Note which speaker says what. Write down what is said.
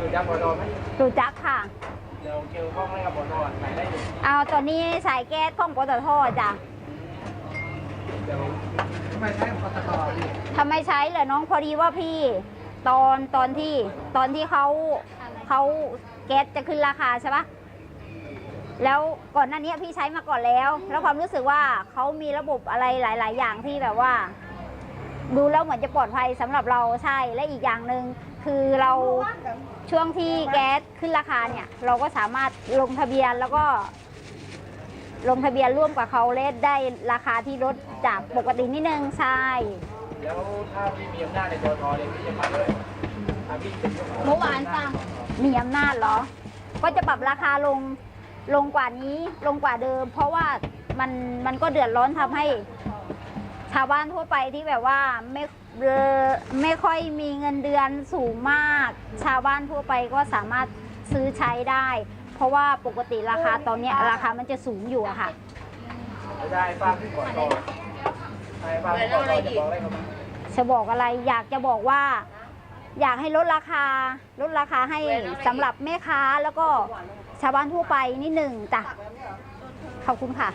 Speaker 1: รู้จักบอดอไหม
Speaker 2: รู้จักค่ะ
Speaker 1: เดี๋ยวเกี่ยวข้องให้กับบอดอไหนได้อยู่
Speaker 2: เอาตอนนี้สายแก๊สของปตทจ้ะ
Speaker 1: เดี๋ยวทำไมใช้ปตทพี่
Speaker 2: ทำไมใช้เหรอน้องพอดีว่าพี่ ตอนตอนที่ตอนที่เขาเขาแก๊สจะขึ้นราคาใช่ปะแล้วก่อนหน้านี้พี่ใช้มาก่อนแล้ว แล้วความรู้สึกว่าเขามีระบบอะไรหลาย ๆ อย่างที่แบบว่า ดูแล้วเหมือนจะปลอดภัยสำหรับเราใช่และอีกอย่างหนึ่งคือเราช่วงที่แก๊สขึ้นราคาเนี่ย เราก็สามารถลงทะเบียนแล้วก็ ลงทะเบียนร่วมกับเขาเลได้ราคาที่ลดจากปกตินิดนึงใช่
Speaker 1: แล้วถ้าพี่มีอำนาจในบอดอเลยพี่จะมาด้วยถ้าพี่เป็นเจ้าของ
Speaker 3: เมื่อวานฟัง
Speaker 2: มีอำนาจเหรอ ก็จะปรับราคาลงลงกว่านี้ลงกว่าเดิม เพราะว่ามันมันก็เดือดร้อนทำให้ ชาวบ้านทั่วไปที่แบบว่าไม่เอ่อไม่ค่อยมีเงินเดือนสูงมาก ชาวบ้านทั่วไปก็สามารถซื้อใช้ได้ เพราะว่าปกติราคาตอนเนี้ยราคามันจะสูงอยู่อะค่ะ
Speaker 1: ไม่ได้ฟังก่อนต่อใช่ฟังก่อนต่อจะบอกอะไรครับ
Speaker 2: จะบอกอะไรอยากจะบอกว่า อยากให้ลดราคาลดราคาให้สำหรับแม่ค้าแล้วก็ชาวบ้านทั่วไปนิดหนึ่งจ้ะขอบคุณค่ะ